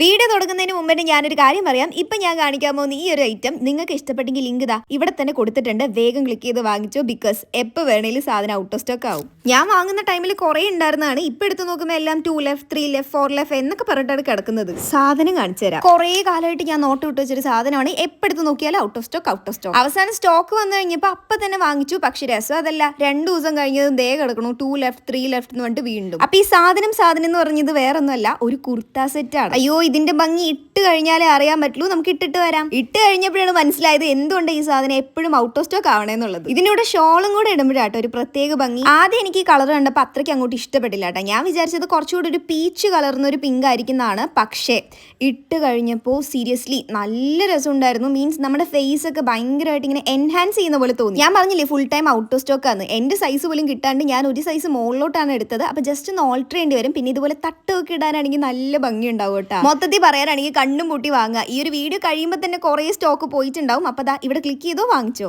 Video തുടങ്ങുന്നതിന് മുമ്പേ ഞാനൊരു കാര്യം പറയാം. ഇപ്പൊ ഞാൻ കാണിക്കാൻ പോകുന്ന ഈ ഒരു ഐറ്റം നിങ്ങൾക്ക് ഇഷ്ടപ്പെട്ടെങ്കിൽ ലിങ്ക് ഇതാ ഇവിടെ തന്നെ കൊടുത്തിട്ടുണ്ട്. വേഗം ക്ലിക്ക് ചെയ്ത് വാങ്ങിച്ചോ ബിക്കോസ് എപ്പോൾ വേണേലും സാധനം ഔട്ട് ഓഫ് സ്റ്റോക്ക് ആവും. ഞാൻ വാങ്ങുന്ന ടൈമിൽ കുറേ ഉണ്ടായിരുന്നതാണ്. ഇപ്പൊ എടുത്ത് നോക്കുമ്പോൾ എല്ലാം two left three left four left എന്നൊക്കെ പറഞ്ഞിട്ടാണ് കിടക്കുന്നത്. സാധനം കാണിച്ചു തരാം. കുറേ കാലമായിട്ട് ഞാൻ നോട്ട് വിട്ട് വെച്ചൊരു സാധനമാണ്. എപ്പെടുത്ത് നോക്കിയാലും out of stock out of stock അവസാനം സ്റ്റോക്ക് വന്നു കഴിഞ്ഞപ്പോൾ അപ്പം തന്നെ വാങ്ങിച്ചു. പക്ഷെ രസം അതല്ല. രണ്ടു ദിവസം കഴിഞ്ഞതും ദേ കിടക്കണു ടു ലെഫ്റ്റ് ത്രീ ലെഫ്റ്റ് എന്ന് പറഞ്ഞിട്ട് വീണ്ടും. അപ്പൊ ഈ സാധനം സാധനം എന്ന് പറഞ്ഞത് വേറെ ഒന്നുമല്ല ഒരു കുർത്ത സെറ്റാണ് അയ്യോ ഇതിന്റെ ഭംഗി ഇട്ട് കഴിഞ്ഞാലേ അറിയാൻ പറ്റുള്ളൂ. നമുക്ക് ഇട്ടിട്ട് വരാം. ഇട്ട് കഴിഞ്ഞപ്പോഴാണ് മനസ്സിലായത് എന്തുകൊണ്ട് ഈ സാധനം എപ്പോഴും ഔട്ട് ഓഫ് സ്റ്റോക്ക് ആവണേന്നുള്ളത് ഇതിനോട് ഷോളും കൂടെ ഇടുമ്പോഴാട്ടോ ഒരു പ്രത്യേക ഭംഗി. ആദ്യം എനിക്ക് കളർ കണ്ടപ്പോൾ അത്രയ്ക്ക് അങ്ങോട്ട് ഇഷ്ടപ്പെട്ടില്ല കേട്ടോ. ഞാൻ വിചാരിച്ചത് കുറച്ചുകൂടി ഒരു പീച്ച് കളർന്ന ഒരു പിങ്ക് ആയിരിക്കുന്നതാണ്. പക്ഷേ ഇട്ട് കഴിഞ്ഞപ്പോൾ സീരിയസ്ലി നല്ല രസം ഉണ്ടായിരുന്നു മീൻസ് നമ്മുടെ ഫേസ് ഒക്കെ ഭയങ്കരമായിട്ട് ഇങ്ങനെ എൻഹാൻസ് ചെയ്യുന്ന പോലെ തോന്നി. ഞാൻ പറഞ്ഞില്ലേ full time out of stock ആണ് എന്റെ സൈസ് പോലും കിട്ടാണ്ട് ഞാൻ ഒരു സൈസ് മുകളിലോട്ടാണ് എടുത്തത്. അപ്പൊ ജസ്റ്റ് ഒന്ന് ഓൾട്ടർ ചെയ്യേണ്ടി വരും. പിന്നെ ഇതുപോലെ തട്ടൊക്കെ ഇടാനാണെങ്കിൽ നല്ല ഭംഗി ഉണ്ടാവും കേട്ടോ. മൊത്തത്തിൽ പറയാനാണെങ്കിൽ കണ്ണും പൂട്ടി വാങ്ങുക. ഈ ഒരു വീഡിയോ കഴിയുമ്പോൾ തന്നെ കുറേ സ്റ്റോക്ക് പോയിട്ടുണ്ടാവും. അപ്പോൾ ദാ ഇവിടെ ക്ലിക്ക് ചെയ്തോ വാങ്ങിച്ചോ.